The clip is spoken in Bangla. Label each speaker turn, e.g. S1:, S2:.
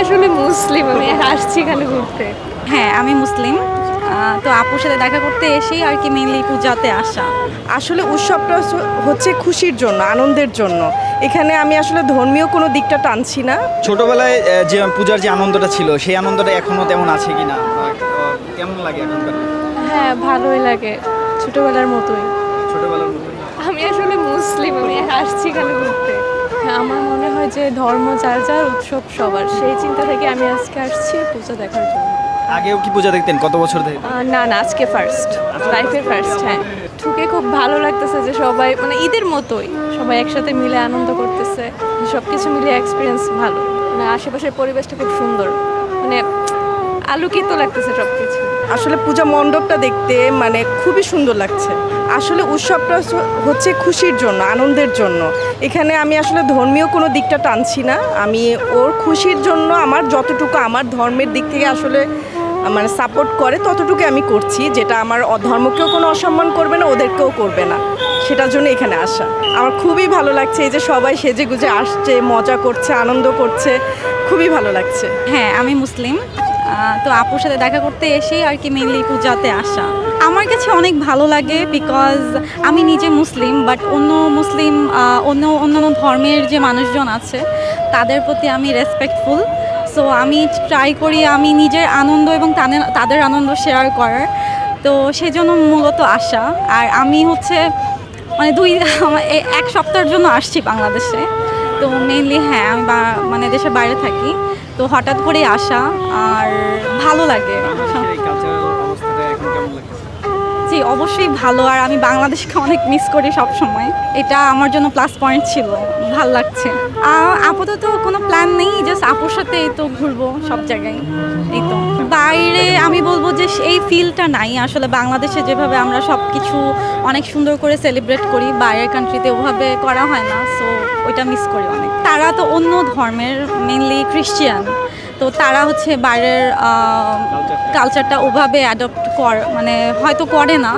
S1: আসলে মুসলিম আমি আসছি এখানে ঘুরতে।
S2: হ্যাঁ আমি মুসলিম। তো আপুর সাথে দেখা করতে এসেই আর কি মেনলি পূজাতে আসা।
S3: আসলে উৎসবটা হচ্ছে- খুশির জন্য আনন্দের জন্য। এখানে আমি আসলে ধর্মীয় কোনো দিকটা টানছি না।
S4: ছোটবেলায় যে পূজার যে আনন্দটা ছিল সেই আনন্দটা এখনও তেমন আছে কিনা? বা, আহ, কেমন লাগে এখনকার?
S1: হ্যাঁ ভালোই লাগে। ছোটবেলার মতোই।
S4: ছোটবেলার মতো
S1: আমি আসলে মুসলিম আমি আসছি এখানে ঘুরতে। হ্যাঁ, আমার যে ধর্ম যার যার উৎসব সবার। সেই চিন্তা থেকে আমি আজকে আসছি পূজা দেখার জন্য।
S4: আগেও কি পূজা দেখতেন কত বছর ধরে?
S1: না না আজকে ফার্স্ট লাইফের ফার্স্ট হ্যাঁ। ঠুকে খুব ভালো লাগতেছে যে সবাই মানে ঈদের মতোই। সবাই একসাথে মিলে আনন্দ করতেছে। সব কিছু মিলে এক্সপিরিয়েন্স ভালো। মানে আশেপাশের পরিবেশটা খুব সুন্দর। মানে আলোকিত লাগতেছে সব কিছু
S3: আসলে পূজা মণ্ডপটা দেখতে মানে খুবই সুন্দর লাগছে। আসলে উৎসবটা হচ্ছে- খুশির জন্য, আনন্দের জন্য। এখানে আমি আসলে ধর্মীয় কোনো দিকটা টানছি না। আমি ওর খুশির জন্য আমার যতটুকু আমার ধর্মের দিক থেকে আসলে মানে সাপোর্ট করে ততটুকু আমি করছি। যেটা আমার ধর্মকেও কোনো অসম্মান করবে না, ওদেরকেও করবে না। সেটার জন্য এখানে আসা। আমার খুবই ভালো লাগছে এই যে সবাই সেজে গুজে আসছে, মজা করছে, আনন্দ করছে। খুবই ভালো লাগছে।
S2: হ্যাঁ আমি মুসলিম। তো আপুর সাথে দেখা করতে এসেই আর কি মেনলি পূজাতে আসা। আমার কাছে অনেক ভালো লাগে বিকজ আমি নিজে মুসলিম বাট অন্য মুসলিম অন্য, অন্যান্য ধর্মের যে মানুষজন আছে, তাদের প্রতি আমি রেসপেক্টফুল সো আমি ট্রাই করি, আমি নিজের আনন্দ এবং তাদের তাদের আনন্দ শেয়ার করার। তো সেজন্য মূলত আসা। আর আমি হচ্ছে মানে দুই এক সপ্তাহের জন্য আসছি বাংলাদেশে। তো মেইনলি হ্যাঁ আমি মানে দেশের বাইরে থাকি। তো হঠাৎ করে আসা আর ভালো লাগে
S4: এই কালচারাল অবস্থাটা এখন কেমন লাগে
S2: জি অবশ্যই ভালো। আর আমি বাংলাদেশকে অনেক মিস করি সব সময় এটা আমার জন্য প্লাস পয়েন্ট ছিল। ভালো লাগছে। আপাতত কোনো প্ল্যান নেই জাস্ট আপুর সাথে এই তো ঘুরবো সব জায়গায়। এই তো। বাইরে আমি বলব যে এই ফিলটা নাই। আসলে বাংলাদেশে যেভাবে আমরা সব কিছু অনেক সুন্দর করে সেলিব্রেট করি, বাইরের কান্ট্রিতে ওভাবে করা হয় না। সো ওইটা মিস করি অনেক। তারা তো অন্য ধর্মের মেনলি খ্রিস্টিয়ান তো তারা হচ্ছে বাইরের কালচারটা ওভাবে অ্যাডপ্ট কর মানে হয়তো করে না।